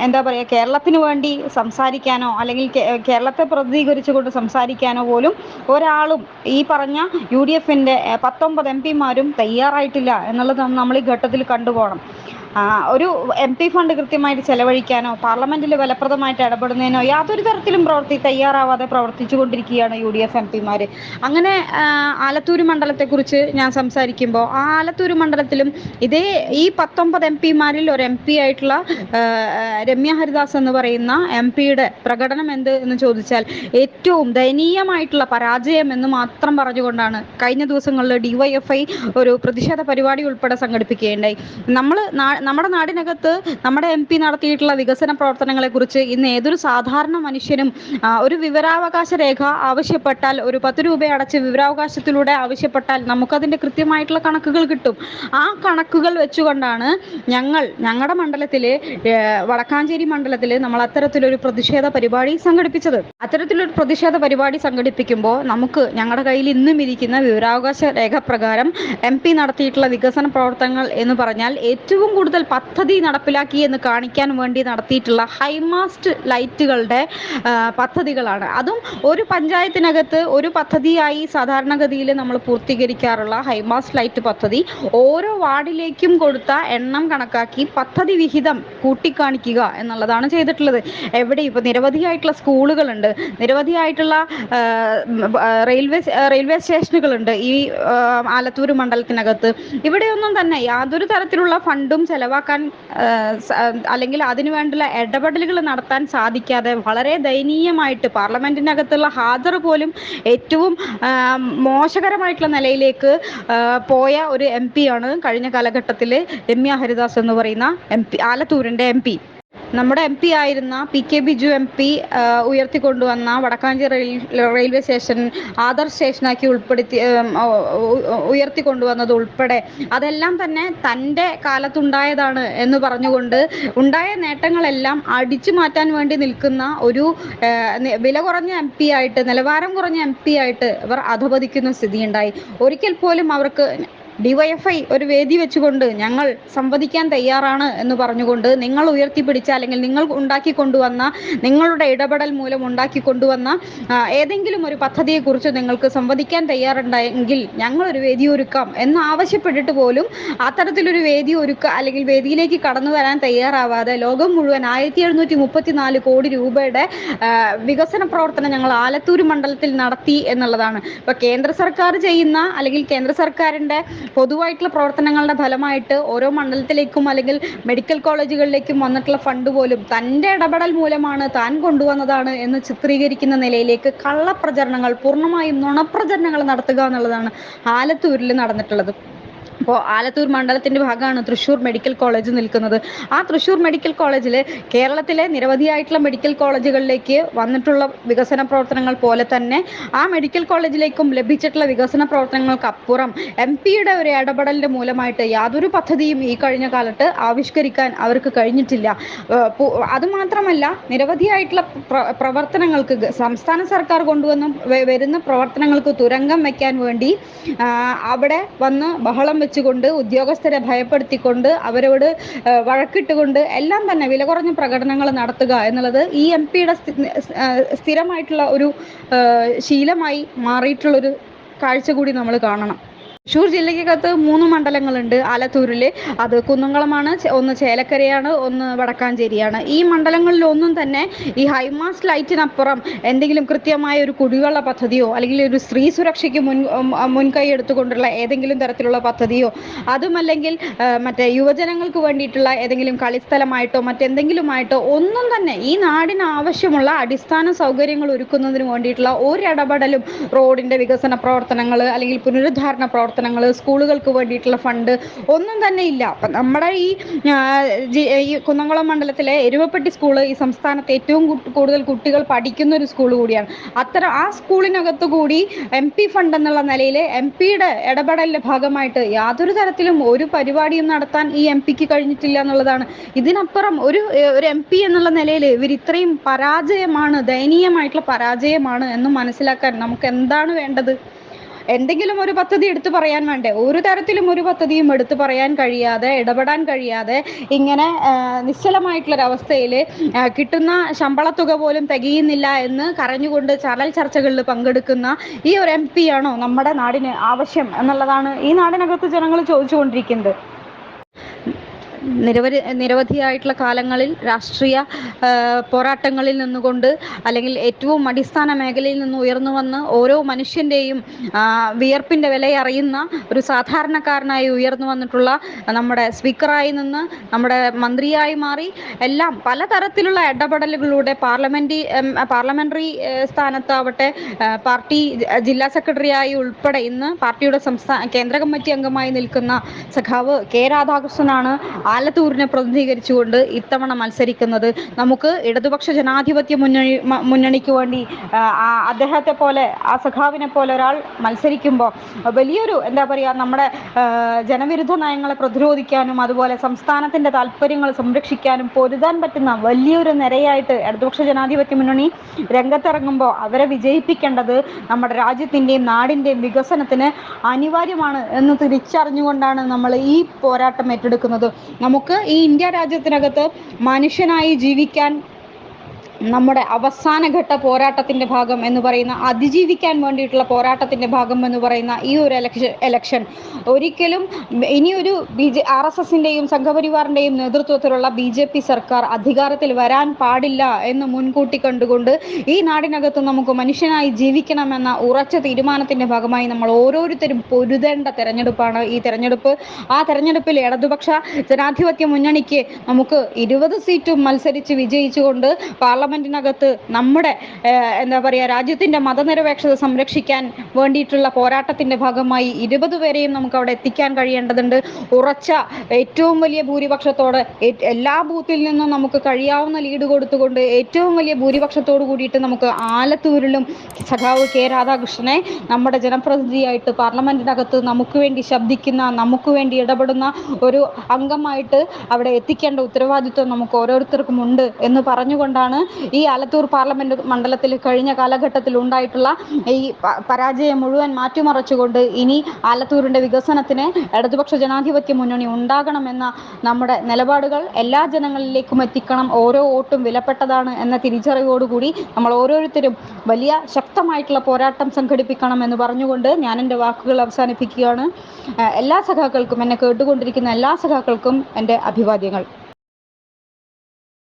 എന്താ പറയുക കേരളത്തിന് വേണ്ടി സംസാരിക്കാനോ അല്ലെങ്കിൽ കേരളത്തെ പ്രതിനിധീകരിച്ചുകൊണ്ട് സംസാരിക്കാനോ പോലും ഒരാളും ഈ പറഞ്ഞ യു ഡി എഫിന്റെ പത്തൊമ്പത് എം പിമാരും തയ്യാറായിട്ടില്ല എന്നുള്ളത് നമ്മൾ ഈ ഘട്ടത്തിൽ കണ്ടുപോകണം ഒരു എം പി ഫണ്ട് കൃത്യമായിട്ട് ചെലവഴിക്കാനോ പാർലമെന്റിൽ ഫലപ്രദമായിട്ട് ഇടപെടുന്നതിനോ യാതൊരു തരത്തിലും പ്രവർത്തി തയ്യാറാവാതെ പ്രവർത്തിച്ചു കൊണ്ടിരിക്കുകയാണ് യു ഡി എഫ് എം പിമാർ അങ്ങനെ ആലത്തൂർ മണ്ഡലത്തെക്കുറിച്ച് ഞാൻ സംസാരിക്കുമ്പോൾ ആ ആലത്തൂർ മണ്ഡലത്തിലും ഇതേ ഈ പത്തൊമ്പത് എം പിമാരിൽ ഒരു എം പി ആയിട്ടുള്ള രമ്യ ഹരിദാസ് എന്ന് പറയുന്ന എം പിയുടെ പ്രകടനം എന്ത് എന്ന് ചോദിച്ചാൽ ഏറ്റവും ദയനീയമായിട്ടുള്ള പരാജയം എന്ന് മാത്രം പറഞ്ഞുകൊണ്ടാണ് കഴിഞ്ഞ ദിവസങ്ങളിൽ ഡിവൈഎഫ്ഐ ഒരു പ്രതിഷേധ പരിപാടി ഉൾപ്പെടെ സംഘടിപ്പിക്കുകയുണ്ടായി. നമ്മൾ നമ്മുടെ നാടിനകത്ത് നമ്മുടെ എം പി നടത്തിയിട്ടുള്ള വികസന പ്രവർത്തനങ്ങളെ കുറിച്ച് ഇന്ന് ഏതൊരു സാധാരണ മനുഷ്യനും ഒരു വിവരാവകാശ രേഖ ആവശ്യപ്പെട്ടാൽ ഒരു പത്ത് രൂപ അടച്ച് വിവരാവകാശത്തിലൂടെ ആവശ്യപ്പെട്ടാൽ നമുക്കതിന്റെ കൃത്യമായിട്ടുള്ള കണക്കുകൾ കിട്ടും. ആ കണക്കുകൾ വെച്ചുകൊണ്ടാണ് ഞങ്ങൾ ഞങ്ങളുടെ മണ്ഡലത്തിൽ വടക്കാഞ്ചേരി മണ്ഡലത്തിൽ നമ്മൾ അത്തരത്തിലൊരു പ്രതിഷേധ പരിപാടി സംഘടിപ്പിച്ചത്. അത്തരത്തിലൊരു പ്രതിഷേധ പരിപാടി സംഘടിപ്പിക്കുമ്പോൾ നമുക്ക് ഞങ്ങളുടെ കയ്യിൽ ഇന്നും ഇരിക്കുന്ന വിവരാവകാശ രേഖ പ്രകാരം എം പി നടത്തിയിട്ടുള്ള വികസന പ്രവർത്തനങ്ങൾ എന്ന് പറഞ്ഞാൽ ഏറ്റവും കൂടുതൽ കൂടുതൽ പദ്ധതി നടപ്പിലാക്കി എന്ന് കാണിക്കാൻ വേണ്ടി നടത്തിയിട്ടുള്ള ഹൈമാസ്റ്റ് ലൈറ്റുകളുടെ പദ്ധതികളാണ്. അതും ഒരു പഞ്ചായത്തിനകത്ത് ഒരു പദ്ധതിയായി സാധാരണഗതിയിൽ നമ്മൾ പൂർത്തീകരിക്കാറുള്ള ഹൈമാസ്റ്റ് ലൈറ്റ് പദ്ധതി ഓരോ വാർഡിലേക്കും കൊടുത്ത എണ്ണം കണക്കാക്കി പദ്ധതി വിഹിതം കൂട്ടിക്കാണിക്കുക എന്നുള്ളതാണ് ചെയ്തിട്ടുള്ളത്. എവിടെ ഇപ്പോൾ നിരവധിയായിട്ടുള്ള സ്കൂളുകളുണ്ട് നിരവധിയായിട്ടുള്ള റെയിൽവേ റെയിൽവേ സ്റ്റേഷനുകളുണ്ട് ഈ ആലത്തൂർ മണ്ഡലത്തിനകത്ത്. ഇവിടെയൊന്നും തന്നെ യാതൊരു തരത്തിലുള്ള ഫണ്ടും ചെലവാക്കാൻ അല്ലെങ്കിൽ അതിനു വേണ്ടുള്ള ഇടപെടലുകൾ നടത്താൻ സാധിക്കാതെ വളരെ ദയനീയമായിട്ട് പാർലമെന്റിനകത്തുള്ള ഹാജർ പോലും ഏറ്റവും മോശകരമായിട്ടുള്ള നിലയിലേക്ക് പോയ ഒരു എം ആണ് കഴിഞ്ഞ കാലഘട്ടത്തിൽ രമ്യ ഹരിദാസ് എന്ന് പറയുന്ന എം പി ആലത്തൂരിന്റെ എം പി. നമ്മുടെ എം പി ആയിരുന്ന P K Biju M P ഉയർത്തിക്കൊണ്ടുവന്ന Vadakkanchery railway station Aadhaar സ്റ്റേഷനാക്കി ഉൾപ്പെടുത്തി ഉയർത്തിക്കൊണ്ടുവന്നത് ഉൾപ്പെടെ അതെല്ലാം തന്നെ തന്റെ കാലത്തുണ്ടായതാണ് എന്ന് പറഞ്ഞുകൊണ്ട് ഉണ്ടായ നേട്ടങ്ങളെല്ലാം അടിച്ചു മാറ്റാൻ വേണ്ടി നിൽക്കുന്ന ഒരു വില കുറഞ്ഞ എം പി ആയിട്ട് നിലവാരം കുറഞ്ഞ എം പി ആയിട്ട് അവർ അധപതിക്കുന്ന സ്ഥിതിയുണ്ടായി. ഒരിക്കൽ പോലും അവർക്ക് ഡിവൈഎഫ്ഐ ഒരു വേദി വെച്ചുകൊണ്ട് ഞങ്ങൾ സംവദിക്കാൻ തയ്യാറാണ് എന്ന് പറഞ്ഞുകൊണ്ട് നിങ്ങൾ ഉയർത്തിപ്പിടിച്ച അല്ലെങ്കിൽ നിങ്ങൾ ഉണ്ടാക്കി കൊണ്ടുവന്ന നിങ്ങളുടെ ഇടപെടൽ മൂലം ഉണ്ടാക്കി കൊണ്ടുവന്ന ഏതെങ്കിലും ഒരു പദ്ധതിയെക്കുറിച്ച് നിങ്ങൾക്ക് സംവദിക്കാൻ തയ്യാറുണ്ടെങ്കിൽ ഞങ്ങൾ ഒരു വേദി ഒരുക്കാം എന്ന് ആവശ്യപ്പെട്ടിട്ട് പോലും അത്തരത്തിലൊരു വേദി ഒരുക്കുക അല്ലെങ്കിൽ വേദിയിലേക്ക് കടന്നു വരാൻ തയ്യാറാവാതെ ലോകം മുഴുവൻ ആയിരത്തി എഴുന്നൂറ്റി മുപ്പത്തിനാല് കോടി രൂപയുടെ വികസന പ്രവർത്തനം ഞങ്ങൾ ആലത്തൂർ മണ്ഡലത്തിൽ നടത്തി എന്നുള്ളതാണ്. ഇപ്പൊ കേന്ദ്ര സർക്കാർ ചെയ്യുന്ന അല്ലെങ്കിൽ കേന്ദ്ര സർക്കാരിന്റെ പൊതുവായിട്ടുള്ള പ്രവർത്തനങ്ങളുടെ ഫലമായിട്ട് ഓരോ മണ്ഡലത്തിലേക്കും അല്ലെങ്കിൽ മെഡിക്കൽ കോളേജുകളിലേക്കും വന്നിട്ടുള്ള ഫണ്ട് പോലും തന്റെ ഇടപെടൽ മൂലമാണ് താൻ കൊണ്ടുവന്നതാണ് എന്ന് ചിത്രീകരിക്കുന്ന നിലയിലേക്ക് കള്ളപ്രചരണങ്ങൾ പൂർണമായും നുണപ്രചരണങ്ങൾ നടത്തുക എന്നുള്ളതാണ് ആലത്തൂരിൽ നടന്നിട്ടുള്ളത്. ഇപ്പോൾ ആലത്തൂർ മണ്ഡലത്തിന്റെ ഭാഗമാണ് തൃശ്ശൂർ മെഡിക്കൽ കോളേജ് നിൽക്കുന്നത്. ആ തൃശ്ശൂർ മെഡിക്കൽ കോളേജിൽ കേരളത്തിലെ നിരവധിയായിട്ടുള്ള മെഡിക്കൽ കോളേജുകളിലേക്ക് വന്നിട്ടുള്ള വികസന പ്രവർത്തനങ്ങൾ പോലെ തന്നെ ആ മെഡിക്കൽ കോളേജിലേക്കും ലഭിച്ചിട്ടുള്ള വികസന പ്രവർത്തനങ്ങൾക്കപ്പുറം എം പിയുടെ ഒരു ഇടപെടലിന്റെ മൂലമായിട്ട് യാതൊരു പദ്ധതിയും ഈ കഴിഞ്ഞ കാലത്ത് ആവിഷ്കരിക്കാൻ അവർക്ക് കഴിഞ്ഞിട്ടില്ല. അതുമാത്രമല്ല നിരവധിയായിട്ടുള്ള പ്രവർത്തനങ്ങൾക്ക് സംസ്ഥാന സർക്കാർ കൊണ്ടുവന്ന വരുന്ന പ്രവർത്തനങ്ങൾക്ക് തുരങ്കം വയ്ക്കാൻ വേണ്ടി അവിടെ വന്ന് ബഹളം വെച്ചുകൊണ്ട് ഉദ്യോഗസ്ഥരെ ഭയപ്പെടുത്തിക്കൊണ്ട് അവരോട് വഴക്കിട്ടുകൊണ്ട് എല്ലാം തന്നെ വില കുറഞ്ഞ പ്രകടനങ്ങൾ നടത്തുക എന്നുള്ളത് ഈ എം പിയുടെ സ്ഥിരമായിട്ടുള്ള ഒരു ശീലമായി മാറിയിട്ടുള്ളൊരു കാഴ്ച കൂടി നമ്മൾ കാണണം. തൃശ്ശൂർ ജില്ലയ്ക്കകത്ത് മൂന്ന് മണ്ഡലങ്ങളുണ്ട്. ആലത്തൂരിൽ അത് കുന്നംകുളമാണ് ഒന്ന് ചേലക്കരയാണ് ഒന്ന് വടക്കാഞ്ചേരിയാണ്. ഈ മണ്ഡലങ്ങളിൽ ഒന്നും തന്നെ ഈ ഹൈമാസ് ലൈറ്റിനപ്പുറം എന്തെങ്കിലും കൃത്യമായ ഒരു കുടിവെള്ള പദ്ധതിയോ അല്ലെങ്കിൽ ഒരു സ്ത്രീ സുരക്ഷയ്ക്ക് മുൻ മുൻകൈ എടുത്തുകൊണ്ടുള്ള ഏതെങ്കിലും തരത്തിലുള്ള പദ്ധതിയോ അതുമല്ലെങ്കിൽ മറ്റേ യുവജനങ്ങൾക്ക് വേണ്ടിയിട്ടുള്ള ഏതെങ്കിലും കളിസ്ഥലമായിട്ടോ മറ്റെന്തെങ്കിലുമായിട്ടോ ഒന്നും തന്നെ ഈ നാടിന് ആവശ്യമുള്ള അടിസ്ഥാന സൗകര്യങ്ങൾ ഒരുക്കുന്നതിന് വേണ്ടിയിട്ടുള്ള ഒരിടപെടലും റോഡിന്റെ വികസന പ്രവർത്തനങ്ങൾ അല്ലെങ്കിൽ പുനരുദ്ധാരണ പ്രവർത്തനങ്ങൾ പ്രവർത്തനങ്ങൾ സ്കൂളുകൾക്ക് വേണ്ടിയിട്ടുള്ള ഫണ്ട് ഒന്നും തന്നെ ഇല്ല. അപ്പം നമ്മുടെ ഈ ഈ കുന്നംകുളം മണ്ഡലത്തിലെ എരുവപ്പെട്ടി സ്കൂൾ ഈ സംസ്ഥാനത്ത് ഏറ്റവും കൂടുതൽ കുട്ടികൾ പഠിക്കുന്ന ഒരു സ്കൂൾ കൂടിയാണ്. അത്തരം ആ സ്കൂളിനകത്ത് കൂടി എം പി ഫണ്ട് എന്നുള്ള നിലയിൽ എം പിയുടെ ഇടപെടലിന്റെ ഭാഗമായിട്ട് യാതൊരു തരത്തിലും ഒരു പരിപാടിയും നടത്താൻ ഈ എം പിക്ക് കഴിഞ്ഞിട്ടില്ല എന്നുള്ളതാണ്. ഇതിനപ്പുറം ഒരു ഒരു എം പി എന്നുള്ള നിലയിൽ ഇവർ ഇത്രയും പരാജയമാണ് ദയനീയമായിട്ടുള്ള പരാജയമാണ് എന്ന് മനസ്സിലാക്കാൻ നമുക്ക് എന്താണ് വേണ്ടത്? എന്തെങ്കിലും ഒരു പദ്ധതി എടുത്തു പറയാൻ വേണ്ടേ? ഒരു തരത്തിലും ഒരു പദ്ധതിയും എടുത്തു പറയാൻ കഴിയാതെ ഇടപെടാൻ കഴിയാതെ ഇങ്ങനെ നിശ്ചലമായിട്ടുള്ളൊരവസ്ഥയിൽ കിട്ടുന്ന ശമ്പളത്തുക പോലും തികയുന്നില്ല എന്ന് കരഞ്ഞുകൊണ്ട് ചരൽ ചർച്ചകളിൽ പങ്കെടുക്കുന്ന ഈ ഒരു എം പി ആണോ നമ്മുടെ നാടിന് ആവശ്യം എന്നുള്ളതാണ് ഈ നാടിനകത്ത് ജനങ്ങൾ ചോദിച്ചുകൊണ്ടിരിക്കുന്നത്. നിരവധി നിരവധിയായിട്ടുള്ള കാലങ്ങളിൽ രാഷ്ട്രീയ പോരാട്ടങ്ങളിൽ നിന്നുകൊണ്ട് അല്ലെങ്കിൽ ഏറ്റവും അടിസ്ഥാന മേഖലയിൽ നിന്ന് ഉയർന്നു വന്ന് ഓരോ മനുഷ്യന്റെയും വിയർപ്പിന്റെ വിലയറിയുന്ന ഒരു സാധാരണക്കാരനായി ഉയർന്നു വന്നിട്ടുള്ള നമ്മുടെ സ്പീക്കറായി നിന്ന് നമ്മുടെ മന്ത്രിയായി മാറി എല്ലാം പലതരത്തിലുള്ള ഇടപെടലുകളിലൂടെ പാർലമെന്റ് പാർലമെന്ററി സ്ഥാനത്താവട്ടെ പാർട്ടി ജില്ലാ സെക്രട്ടറിയായി ഉൾപ്പെടെ ഇന്ന് പാർട്ടിയുടെ സംസ്ഥാന കേന്ദ്ര കമ്മിറ്റി അംഗമായി നിൽക്കുന്ന സഖാവ് കെ രാധാകൃഷ്ണനാണ് ആലത്തൂരിനെ പ്രതിനിധീകരിച്ചുകൊണ്ട് ഇത്തവണ മത്സരിക്കുന്നത് നമുക്ക് ഇടതുപക്ഷ ജനാധിപത്യ മുന്നണി മുന്നണിക്ക് വേണ്ടി അദ്ദേഹത്തെ പോലെ ആ സഖാവിനെ പോലെ ഒരാൾ മത്സരിക്കുമ്പോൾ വലിയൊരു എന്താ പറയുക നമ്മുടെ ജനവിരുദ്ധ നയങ്ങളെ പ്രതിരോധിക്കാനും അതുപോലെ സംസ്ഥാനത്തിന്റെ താല്പര്യങ്ങൾ സംരക്ഷിക്കാനും പൊരുതാൻ പറ്റുന്ന വലിയൊരു നിരയായിട്ട് ഇടതുപക്ഷ ജനാധിപത്യ മുന്നണി രംഗത്തിറങ്ങുമ്പോൾ അവരെ വിജയിപ്പിക്കേണ്ടത് നമ്മുടെ രാജ്യത്തിന്റെയും നാടിന്റെയും വികസനത്തിന് അനിവാര്യമാണ് എന്ന് തിരിച്ചറിഞ്ഞുകൊണ്ടാണ് നമ്മൾ ഈ പോരാട്ടം ഏറ്റെടുക്കുന്നത്. നമുക്ക് ഈ ഇന്ത്യ രാജ്യത്തിനകത്ത് മനുഷ്യനായി ജീവിക്കാൻ നമ്മുടെ അവസാനഘട്ട പോരാട്ടത്തിന്റെ ഭാഗം എന്ന് പറയുന്ന അതിജീവിക്കാൻ വേണ്ടിയിട്ടുള്ള പോരാട്ടത്തിന്റെ ഭാഗം എന്ന് പറയുന്ന ഈ ഒരു എലക്ഷൻ എലക്ഷൻ ഒരിക്കലും ഇനിയൊരു ബി ജെ ആർ എസ് എസിന്റെയും സംഘപരിവാറിന്റെയും നേതൃത്വത്തിലുള്ള ബി ജെ പി സർക്കാർ അധികാരത്തിൽ വരാൻ പാടില്ല എന്ന് മുൻകൂട്ടി കണ്ടുകൊണ്ട് ഈ നാടിനകത്ത് നമുക്ക് മനുഷ്യനായി ജീവിക്കണമെന്ന ഉറച്ച തീരുമാനത്തിന്റെ ഭാഗമായി നമ്മൾ ഓരോരുത്തരും പൊരുതേണ്ട തെരഞ്ഞെടുപ്പാണ് ഈ തെരഞ്ഞെടുപ്പ്. ആ തെരഞ്ഞെടുപ്പിൽ ഇടതുപക്ഷ ജനാധിപത്യ മുന്നണിക്ക് നമുക്ക് ഇരുപത് സീറ്റും മത്സരിച്ച് വിജയിച്ചുകൊണ്ട് പാർലമെന്റ് പാർലമെന്റിനകത്ത് നമ്മുടെ എന്താ പറയുക രാജ്യത്തിന്റെ മതനിരപേക്ഷത സംരക്ഷിക്കാൻ വേണ്ടിയിട്ടുള്ള പോരാട്ടത്തിന്റെ ഭാഗമായി ഇരുപത് പേരെയും നമുക്ക് അവിടെ എത്തിക്കാൻ കഴിയേണ്ടതുണ്ട്. ഉറച്ച ഏറ്റവും വലിയ ഭൂരിപക്ഷത്തോടെ എല്ലാ ബൂത്തിൽ നിന്നും നമുക്ക് കഴിയാവുന്ന ലീഡ് കൊടുത്തുകൊണ്ട് ഏറ്റവും വലിയ ഭൂരിപക്ഷത്തോട് കൂടിയിട്ട് നമുക്ക് ആലത്തൂരിലും സഖാവ് കെ രാധാകൃഷ്ണനെ നമ്മുടെ ജനപ്രതിനിധിയായിട്ട് പാർലമെന്റിനകത്ത് നമുക്ക് വേണ്ടി ശബ്ദിക്കുന്ന നമുക്ക് വേണ്ടി ഇടപെടുന്ന ഒരു അംഗമായിട്ട് അവിടെ എത്തിക്കേണ്ട ഉത്തരവാദിത്വം നമുക്ക് ഓരോരുത്തർക്കും ഉണ്ട് എന്ന് പറഞ്ഞുകൊണ്ടാണ് ഈ ആലത്തൂർ പാർലമെന്റ് മണ്ഡലത്തിൽ കഴിഞ്ഞ കാലഘട്ടത്തിൽ ഉണ്ടായിട്ടുള്ള ഈ പരാജയം മുഴുവൻ മാറ്റിമറിച്ചുകൊണ്ട് ഇനി ആലത്തൂരിന്റെ വികസനത്തിന് ഇടതുപക്ഷ ജനാധിപത്യ മുന്നണി ഉണ്ടാകണമെന്ന നമ്മുടെ നിലപാടുകൾ എല്ലാ ജനങ്ങളിലേക്കും എത്തിക്കണം ഓരോ വോട്ടും വിലപ്പെട്ടതാണ് എന്ന തിരിച്ചറിവോടുകൂടി നമ്മൾ ഓരോരുത്തരും വലിയ ശക്തമായിട്ടുള്ള പോരാട്ടം സംഘടിപ്പിക്കണം എന്ന് പറഞ്ഞുകൊണ്ട് ഞാൻ എന്റെ വാക്കുകൾ അവസാനിപ്പിക്കുകയാണ്. എല്ലാ സഖാക്കൾക്കും എന്നെ കേട്ടുകൊണ്ടിരിക്കുന്ന എല്ലാ സഖാക്കൾക്കും എന്റെ അഭിവാദ്യങ്ങൾ.